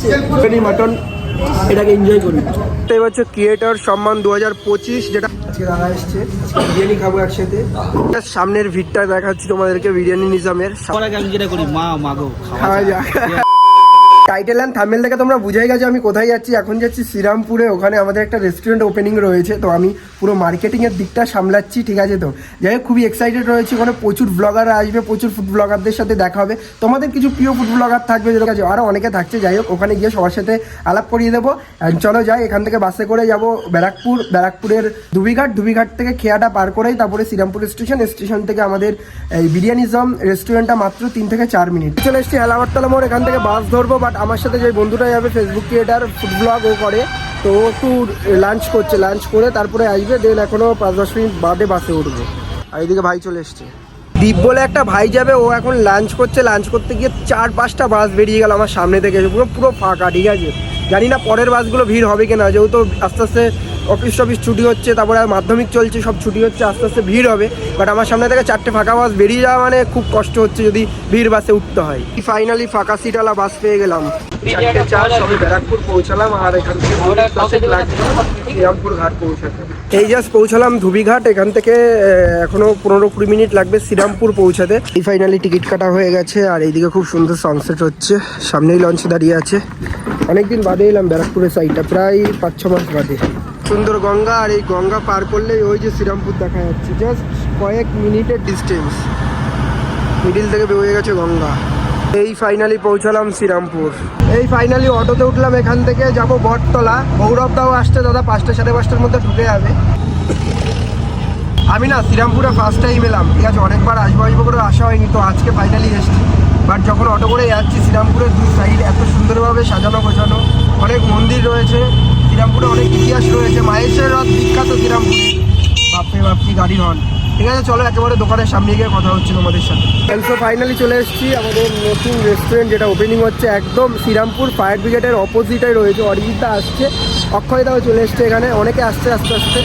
চিকেনি mutton এটাকে enjoy করি এই হচ্ছে ক্রিয়েটর সম্মান দু হাজার পঁচিশ যেটা আজকে দাদা এসছে। বিরিয়ানি খাব একসাথে। সামনের ভিড়টা দেখাচ্ছি তোমাদেরকে বিরিয়ানি নিজামের। সবার আগে আমি যেটা করি মা মাগো খাওয়া যাক। টাইটেল অ্যান্ড থামেল থেকে তোমরা বুঝাই গেছো আমি কোথায় যাচ্ছি, এখন যাচ্ছি শ্রীরামপুরে, ওখানে আমাদের একটা রেস্টুরেন্ট ওপেনিং রয়েছে, তো আমি পুরো মার্কেটিং এর দিকটা সামলাচ্ছি, ঠিক আছে তো? যাই হোক, খুবই এক্সাইটেড রয়েছে, ওখানে প্রচুর ব্লগার আসবে, প্রচুর ফুড ব্লগারদের সাথে দেখা হবে। তোমাদের কিছু প্রিয় ফুড ব্লগার থাকবে যেটা আছে আরও অনেকে থাকছে, যাই হোক, ওখানে গিয়ে সবার সাথে আলাপ করিয়ে দেবো। চলো যাই, এখান থেকে বাসে করে যাব, ব্যারাকপুর, ব্যারাকপুরের ধুবিঘাট ধুবিঘাট থেকে খেয়াটা পার করেই তারপরে শ্রীরামপুর স্টেশন স্টেশন থেকে আমাদের এই বিরিয়ানিজম রেস্টুরেন্টটা মাত্র তিন থেকে চার মিনিট। চলে এসেছি হেলাবারতলা মোড়, এখান থেকে বাস ধরবো বাট আমার সাথে যে বন্ধুটা যাবে ফেসবুক ক্রিয়েটার ফুড ব্লগ ও করে, তো ও একটু লাঞ্চ করছে লাঞ্চ করে তারপরে আসবে দেন এখনও পাঁচ দশ মিনিট বাদে বাসে উঠবে। আর এইদিকে ভাই চলে এসছে। দীপ বলে একটা ভাই যাবে, ও এখন লাঞ্চ করছে লাঞ্চ করতে গিয়ে চার পাঁচটা বাস বেরিয়ে গেল আমার সামনে থেকে পুরো পুরো ফাঁকা, ঠিক আছে? জানি না পরের বাসগুলো ভিড় হবে কিনা, যেহেতু আস্তে আস্তে অফিস টফিস ছুটি হচ্ছে তারপরে আর মাধ্যমিক চলছে সব ছুটি হচ্ছে আস্তে আস্তে ভিড় হবে। বাট আমার সামনে থেকে চারটে ফাঁকা বাস বেরিয়ে যাওয়া মানে খুব কষ্ট হচ্ছে যদি ভিড় বাসে উঠতে হয়। ফাইনালি ফাঁকা সিটওয়ালা বাস পেয়ে গেলাম। চারটে চার সবে ব্যারাকপুর পৌঁছালাম আর এখান থেকে শ্রীরামপুর ঘাট পৌঁছাতে। এই জাস্ট পৌঁছালাম ধুবিঘাট এখান থেকে আহ, এখনও পনেরো কুড়ি মিনিট লাগবে শ্রীরামপুর পৌঁছাতে। এই ফাইনালি টিকিট কাটা হয়ে গেছে আর এইদিকে খুব সুন্দর সানসেট হচ্ছে। সামনেই লঞ্চ দাঁড়িয়ে আছে। অনেকদিন বাদে এলাম ব্যারাকপুরের সাইডটা প্রায় পাঁচ ছ মাস বাদে। সুন্দর গঙ্গা আর এই গঙ্গা পার করলেই ওই যে শ্রীরামপুর দেখা যাচ্ছে। জাস্ট কয়েক মিনিটের ডিস্টেন্স মিডিল থেকে বেরিয়ে গেছে গঙ্গা। এই ফাইনালি পৌঁছালাম শ্রীরামপুর। এই ফাইনালি অটোতে উঠলাম এখান থেকে, যাব বটতলা। গৌরব দাও আসছে দাদা, পাঁচটা সাড়ে পাঁচটার মধ্যে ঢুকে যাবে। আমি না শ্রীরামপুরে ফার্স্ট টাইম এলাম। ঠিক আছে, অনেকবার আসব আসব করে আসা হয়নি, তো আজকে ফাইনালি এসেছি। বাট যখন অটো করে যাচ্ছি, শ্রীরামপুরের দু সাইড এত সুন্দরভাবে সাজানো গোছানো, অনেক মন্দির রয়েছে। শ্রীরামপুরে অনেক ইতিহাস রয়েছে, মাহেশের রথ বিখ্যাত শ্রীরামপুর। বাপে বাপি গাড়ি হন। ঠিক আছে, চলো একেবারে দোকানের সামনে গিয়ে কথা হচ্ছে তোমাদের সাথে। তো ফাইনালি চলে এসেছি আমাদের নতুন রেস্টুরেন্ট যেটা ওপেনিং হচ্ছে একদম শ্রীরামপুর ফায়ার ব্রিগেডের অপোজিটে রয়েছে। অরিজিৎদা আসছে অক্ষয়দাও চলে এসছে এখানে, অনেকে আসছে আস্তে আস্তে।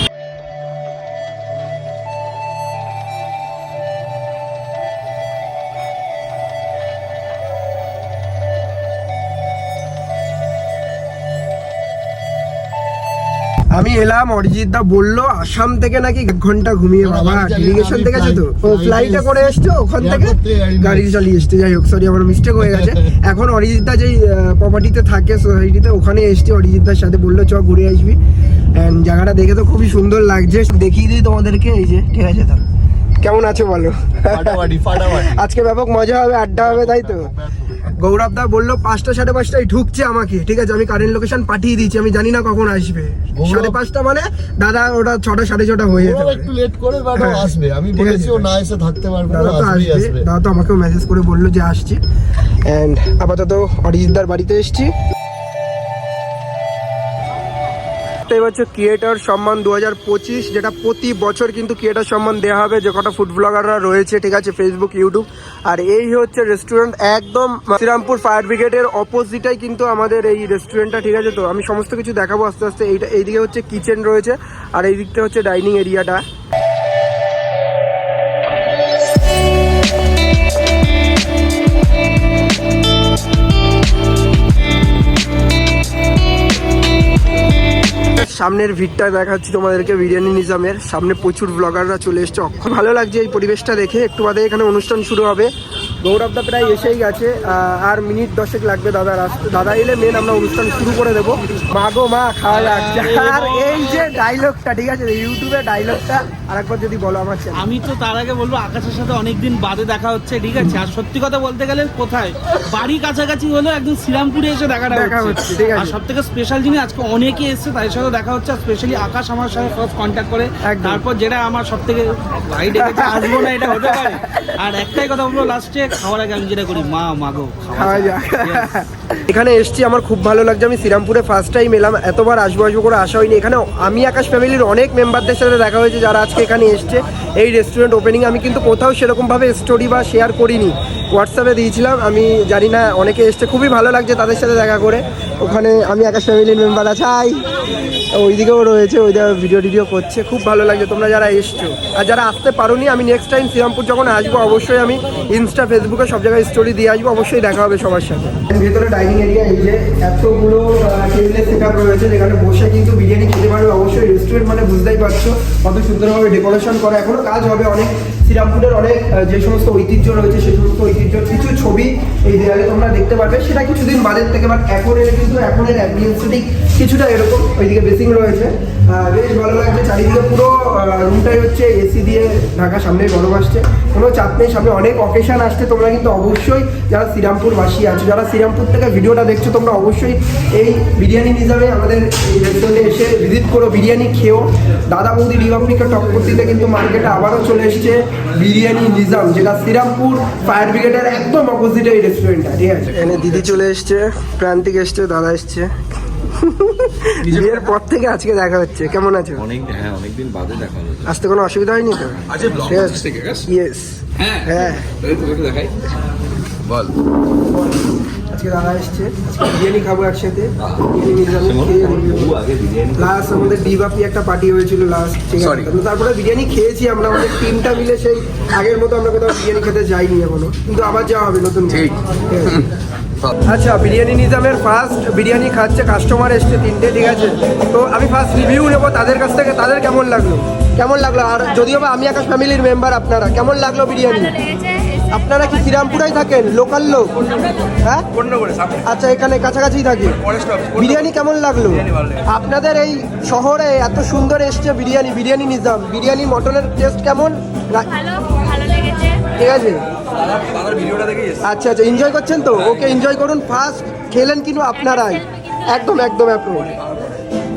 আমি এলাম অরিজিৎ দা বলল আসাম থেকে নাকি এক ঘণ্টা ঘুমিয়ে বাবা ডেলিগেশন থেকে আছে তো? ও ফ্লাইটে করে এসছো ওখান থেকে গাড়ি চালিয়ে এসছে। যাই হোক সরি আমার মিস্টেক হয়ে গেছে। এখন অরিজিৎ দা যেই প্রপার্টিতে থাকে সোসাইটিতে ওখানে এসছি। অরিজিৎ দার সাথে বলল চ ঘুরে আসবি। অ্যান্ড জায়গাটা দেখে তো খুবই সুন্দর লাগছে। দেখিয়ে দিই তোমাদেরকে এই যে ঠিক আছে তো। কেমন আছো বলো? আজকে ব্যাপক মজা হবে আড্ডা হবে তাই তো? গৌরব দা বলল পাঁচটা সাড়ে পাঁচটায় ঢুকছে আমাকে। ঠিক আছে আমি কারেন্ট লোকেশন পাঠিয়ে দিচ্ছি আমি জানি না কখন আসবে। সাড়ে পাঁচটা মানে দাদা ওটা ছটা সাড়ে ছটা হয়ে যাবে। একটু লেট করে হ্যাঁ, আসবে। আমি বলেছি ও না এসে থাকতে পারবে দাদা তো আসবে। আসবে। দাদা তো আমাকেও মেসেজ করে বলল যে আসছি। অ্যান্ড আপাতত অরিজিৎদার বাড়িতে এসছি। এই পাচ্ছ ক্রিয়েটার সম্মান দু হাজার পঁচিশ, যেটা প্রতি বছর কিন্তু ক্রিয়েটার সম্মান দেওয়া হবে, যে কটা ফুড ব্লগাররা রয়েছে, ঠিক আছে ফেসবুক ইউটিউব আর এই হচ্ছে রেস্টুরেন্ট একদম শ্রীরামপুর ফায়ার ব্রিগেডের অপোজিটাই কিন্তু আমাদের এই রেস্টুরেন্টটা ঠিক আছে তো? আমি সমস্ত কিছু দেখাবো আস্তে আস্তে। এইটা, এইদিকে হচ্ছে কিচেন রয়েছে, আর এই দিকটা হচ্ছে ডাইনিং এরিয়াটা সামনের ভিড়টা দেখাচ্ছি তোমাদেরকে, বিরিয়ানি নিজামের। সামনে প্রচুর ব্লগাররা চলে এসছে। ভালো লাগছে এই পরিবেশটা দেখে। একটু বাদে এখানে অনুষ্ঠান শুরু হবে। গৌরবদা প্রায় এসেই গেছে আর মিনিট দশেক লাগবে দাদা রাস্তা দাদা এলে মেন আমরা অনুষ্ঠান শুরু করে দেবো। মা গো মা খাওয়া যাক আর এই যে ডায়লগটা ঠিক আছে? ইউটিউবে ডায়লগটা আরেকবার যদি বলো আমার আমি তো তার আগে বলব আকাশের সাথে অনেকদিন বাদে দেখা হচ্ছে ঠিক আছে? আর সত্যি কথা বলতে গেলে কোথায়? বাড়ি কাছাকাছি হলেও একদম শ্রীরামপুরে এসে দেখাটা দেখা হচ্ছে, ঠিক আছে। আর সব থেকে স্পেশাল জিনিস আজকে অনেকে এসছে তাদের সাথে দেখা হচ্ছে স্পেশালি আকাশ আমার সাথে ফার্স্ট কন্ট্যাক্ট করে। তারপর যেটা আমার সব থেকে ভাই ডেকেছে আসব না এটা হতে পারে। আর একটাই কথা বলব লাস্টে খাওয়ার আগে আমি যেটা করি মা মাগো খাওয়া যাক। এখানে এসছি আমার খুব ভালো লাগছে আমি শ্রীরামপুরে ফার্স্ট টাইম এলাম এতবার আসব আসব করে আসা হয়নি। এখানে আমি আকাশ ফ্যামিলির অনেক মেম্বারদের সাথে দেখা হয়েছে যারা আজকে এখানে এসছে। এই রেস্টুরেন্ট ওপেনিং আমি কিন্তু কোথাও সেরকমভাবে স্টোরি বা শেয়ার করিনি। হোয়াটসঅ্যাপে দিয়েছিলাম। আমি জানি না, অনেকে এসছে, খুবই ভালো লাগছে তাদের সাথে দেখা করে। ওখানে আমি একটা ফ্যামিলির মেম্বার আছে। আই ওইদিকেও রয়েছে, ওই ভিডিও টিডিও করছে, খুব ভালো লাগছে। তোমরা যারা এসছো, আর যারা আসতে পারোনি, আমি নেক্সট টাইম শ্রীরামপুর যখন আসব, অবশ্যই আমি ইনস্টা ফেসবুকে সব জায়গায় স্টোরি দিয়ে আসব, অবশ্যই দেখা হবে সবার সাথে। ভেতরে ডাইনিং এরিয়া এই যে, এতগুলো টেবিলের সেট আপ রয়েছে, যেখানে বসে কিন্তু বিরিয়ানি খেতে পারবে। অবশ্যই রেস্টুরেন্ট মানে বুঝতেই পারছ, কত সুন্দরভাবে ডেকোরেশন করা। এখনও কাজ হবে অনেক। শ্রীরামপুরের অনেক যে সমস্ত ঐতিহ্য রয়েছে সেই সমস্ত ঐতিহ্যের কিছু ছবি এই দেয়ালে তোমরা দেখতে পারবে। সেটা কিছুদিন বাদের থেকে বাট এখন এর কিন্তু এখনের অ্যাম্বিয়েন্সটিক কিছুটা এরকম ওইদিকে বেসিং রয়েছে। বেশ ভালো লাগছে। চারিদিকে পুরো রুমটাই হচ্ছে এসি দিয়ে ঢাকা সামনে গরম আসছে কোনো চাপ নেই। সামনে অনেক অকেশন আসছে। তোমরা কিন্তু অবশ্যই যারা শ্রীরামপুর শ্রীরামপুরবাসী আছো, যারা শ্রীরামপুর থেকে ভিডিওটা দেখছ, তোমরা অবশ্যই এই বিরিয়ানি নিজামে আমাদের এই ভিজিট করো বিরিয়ানি খেও। দাদা বৌদি রিপাবলিকের টক্কর দিতে কিন্তু মার্কেটে আবারও চলে এসছে বিরিয়ানি নিজাম যেটা শ্রীরামপুর ফায়ার ব্রিগেডের একদম অপোজিটে এই রেস্টুরেন্টটা ঠিক আছে? এখানে দিদি চলে এসছে প্রান্তিক এসছে দাদা এসছে। বিয়ের পর থেকে আজকে দেখা হচ্ছে কেমন আছো? অনেক হ্যাঁ অনেকদিন বাদে দেখা হলো। আসতে কোনো অসুবিধা হয়নি তো? ব্লগ থেকে ইয়েস হ্যাঁ হ্যাঁ। দেখাই। বল। আজকে দাদা এসছে। বিরিয়ানি খাব একসাথে। লাস্ট আমাদের ডিবাপি একটা পার্টি হয়েছিল লাস্ট ঠিক আছে? তারপরে বিরিয়ানি খেয়েছি আমরা আমাদের টিমটা মিলে সেই আগের মতো আমরা কোথাও বিরিয়ানি খেতে যাইনি এখনও। কিন্তু আবার যাওয়া হবে নতুন। ঠিক। আচ্ছা বিরিয়ানি নিজামের ফার্স্ট বিরিয়ানি খাচ্ছে কাস্টমার এসছে তিনটে ঠিক আছে? তো আমি ফার্স্ট রিভিউ নেব তাদের কাছ থেকে তাদের কেমন লাগল? কেমন লাগল? আর যদিও বা আমি একটা ফ্যামিলির মেম্বার আপনারা কেমন লাগল বিরিয়ানি? আপনারা কি শ্রীরামপুরাই থাকেন? লোকাল লোক? হ্যাঁ? আচ্ছা এখানে কাছাকাছি থাকে। বিরিয়ানি কেমন লাগল? আপনাদের এই শহরে এত সুন্দর এসছে বিরিয়ানি বিরিয়ানি নিজাম। বিরিয়ানি মটনের টেস্ট কেমন? রা- ভালো ভালো লেগেছে। ঠিক আছে? আচ্ছা আচ্ছা এনজয় করছেন তো? ওকে এনজয় করুন। ফার্স্ট খেলেন কিন্তু আপনারাই। একদম একদম একদম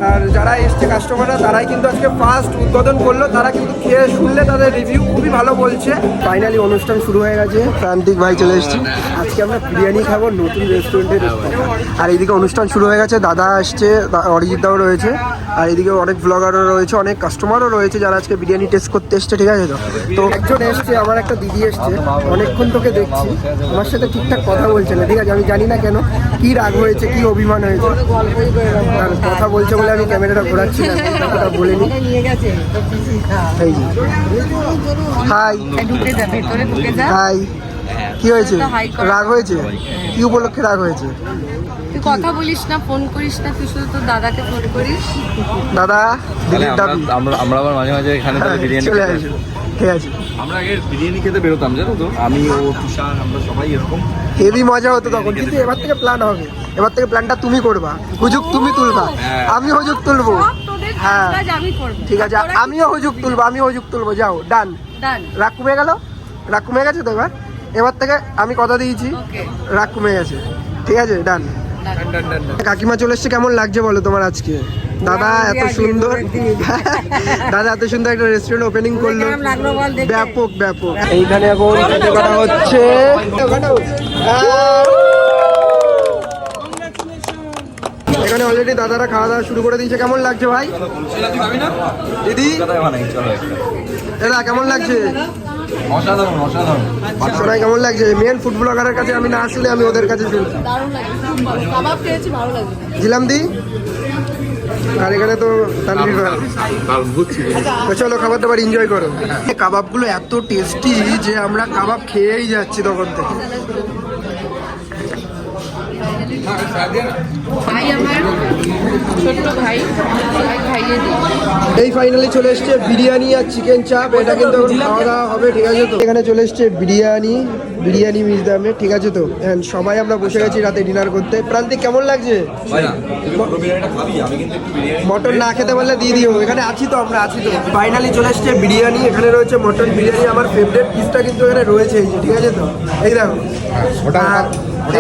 আর যারা এসছে কাস্টমাররা তারাই কিন্তু আজকে ফার্স্ট উদ্বোধন করল। তারা কিন্তু খেয়ে শুনলে তাদের রিভিউ খুবই ভালো বলছে। ফাইনালি অনুষ্ঠান শুরু হয়ে গেছে। প্রান্তিক ভাই চলে এসছে। আজকে আমরা বিরিয়ানি খাব নতুন রেস্টুরেন্টের আর এইদিকে অনুষ্ঠান শুরু হয়ে গেছে। দাদা আসছে দা- অরিজিৎ দাও রয়েছে। আর এদিকে অনেক ব্লগারও রয়েছে অনেক কাস্টমারও রয়েছে যারা আজকে বিরিয়ানি টেস্ট করতে এসছে ঠিক আছে তো? তো একজন এসছে আমার একটা দিদি এসছে। অনেকক্ষণ তোকে দেখছি। আমার সাথে ঠিকঠাক কথা বলছে না। ঠিক আছে আমি জানি না কেন। কি রাগ হয়েছে কি অভিমান হয়েছে। আর কথা বলছে বলে আমি ক্যামেরাটা ঘোরাচ্ছি না কথাটা বলিনি। এই হাই। ঢুকে যা ভেতরে ঢুকে যা। হাই। কি হয়েছে? রাগ হয়েছে? কি উপলক্ষে রাগ হয়েছে? তুই কথা বলিস না ফোন করিস না তুই শুধু তোর দাদাকে ফোন করিস। দাদা আমরা আমরা আমরা আবার মাঝে মাঝে এখানে তাহলে হ্যাঁ, বিরিয়ানি চলে আসব। ঠিক আছে। আমরা আগে বিরিয়ানি খেতে বেরোতাম জানো তো? আমি ও তুষার আমরা সবাই এরকম। হেভি মজা হতো তখন কিন্তু এবার থেকে প্ল্যান হবে। এবার থেকে প্ল্যানটা তুমি করবা। হুজুক তুমি তুলবা। হ্যাঁ। আমি হুজুক তুলবো। হ্যাঁ। আমি ঠিক আছে আমিও হুজুক তুলবো আমিও হুজুক তুলবো। যাও ডান ডান রাগ কমে গেল? রাগ কমে গেছে তো এবার? এবার থেকে আমি কথা দিয়েছি। ওকে রাগ কমে গেছে। ঠিক আছে ডান কাকিমা চলে এসছে কেমন লাগছে বলো তোমার আজকে? দাদা এত সুন্দর। দাদা এত সুন্দর একটা রেস্টুরেন্ট ওপেনিং করল। ব্যাপক ব্যাপক। এইখানে এখন হচ্ছে। এখানে অলরেডি দাদারা খাওয়া দাওয়া শুরু করে দিয়েছে। কেমন লাগছে ভাই? দিদি? দাদা কেমন লাগছে? অসাধারণ অসাধারণ। সোনাই কেমন লাগছে? মেন ফুড ব্লগারের কাছে আমি না আসলে আমি ওদের কাছে দারুণ কাবাব খেয়েছি ভালো লাগে জিলাম দি আর এখানে তো চলো খাবার দাবার এনজয় করো। এই কাবাবগুলো এত টেস্টি যে আমরা কাবাব খেয়েই যাচ্ছি তখন থেকে। ভাই আমার ছোট্ট ভাই ভাই খাইয়ে দিই। এই ফাইনালি চলে এসছে বিরিয়ানি আর চিকেন চাপ এটা কিন্তু এখন খাওয়া দাওয়া হবে ঠিক আছে তো? এখানে চলে এসছে বিরিয়ানি বিরিয়ানি মিজদামে ঠিক আছে তো? And সবাই আমরা বসে গেছি রাতে ডিনার করতে। প্রান্তিক কেমন লাগছে? মটন না খেতে পারলে দিয়ে দিও। এখানে আছি তো আমরা আছি তো। ফাইনালি চলে এসছে বিরিয়ানি এখানে রয়েছে মটন বিরিয়ানি। আমার ফেভারিট পিসটা কিন্তু এখানে রয়েছে এই যে ঠিক আছে তো? এই দেখো। ওটা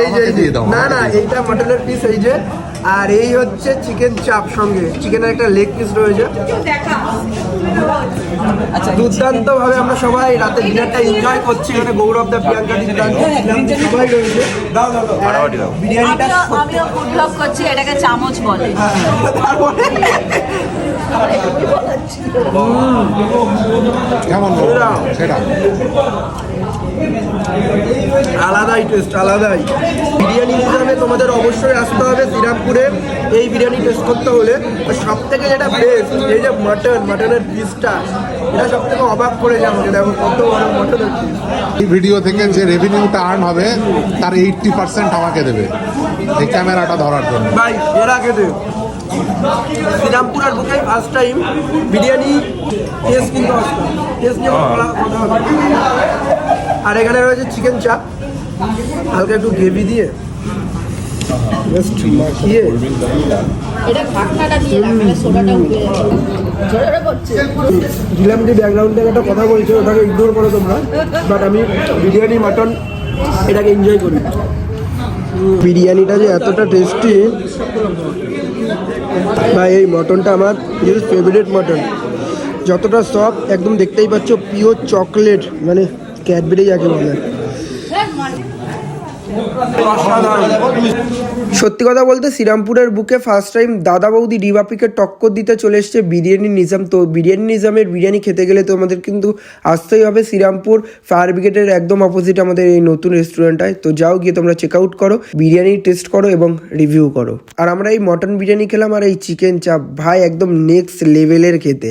এই যে না না এইটা মটনের পিস এই যে আর এই হচ্ছে চিকেন চাপ সঙ্গে। চিকেনের একটা লেগ পিস রয়েছে। দুর্দান্ত ভাবে আমরা সবাই রাতে ডিনারটা এনজয় করছি। এখানে গৌরব দা প্রিয়াঙ্কা দুর্দান্ত সবাই রয়েছে। বিরিয়ানিটা আমিও আমিও ফুড ব্লগ করছি এটাকে চামচ বলে। তারপরে? কেমন সেটা। আলাদাই টেস্ট আলাদাই। বিরিয়ানি হিসাবে তোমাদের অবশ্যই আসতে হবে শ্রীরামপুরে। এই বিরিয়ানি টেস্ট করতে হলে সব থেকে যেটা বেস্ট এই যে মাটন মাটনের পিসটা এটা সব থেকে অবাক করে আমাকে দেখো কত বড় মাটনের পিস এই ভিডিও থেকে যে রেভিনিউটা আর্ন হবে তার এইটটি পার্সেন্ট আমাকে দেবে এই ক্যামেরাটা ধরার জন্য। ভাই এর আগে দে। শ্রীরামপুর আর বুকে ফার্স্ট টাইম বিরিয়ানি টেস্ট কিন্তু টেস্ট নিয়ে কথা হবে আর এখানে রয়েছে চিকেন চাপ। হালকা একটু গ্রেভি দিয়ে। মাখিয়ে। দিলাম যে ব্যাকগ্রাউন্ড একটা কথা বলছে ওটাকে ইগনোর করো তোমরা। বাট আমি বিরিয়ানি মাটন এটাকে এনজয় করি। বিরিয়ানিটা যে এতটা টেস্টি ভাই এই মটনটা আমার ফেভারিট মটন যতটা সফট একদম দেখতেই পাচ্ছ পিওর চকলেট মানে ক্যাডবেরি যাকে বলে। সত্যি কথা বলতে শ্রীরামপুরের বুকে ফার্স্ট টাইম দাদা বৌদি ডিবাপিকে টক্কর দিতে চলে এসছে বিরিয়ানি নিজাম। তো বিরিয়ানি নিজামের বিরিয়ানি খেতে গেলে তো আমাদের কিন্তু আসতেই হবে শ্রীরামপুর। ফায়ার ব্রিগেডের একদম অপোজিট আমাদের এই নতুন রেস্টুরেন্টটায় তো যাও গিয়ে তোমরা চেক আউট করো, বিরিয়ানি টেস্ট করো এবং রিভিউ করো। আর আমরা এই মটন বিরিয়ানি খেলাম আর এই চিকেন চাপ ভাই একদম নেক্সট লেভেলের খেতে।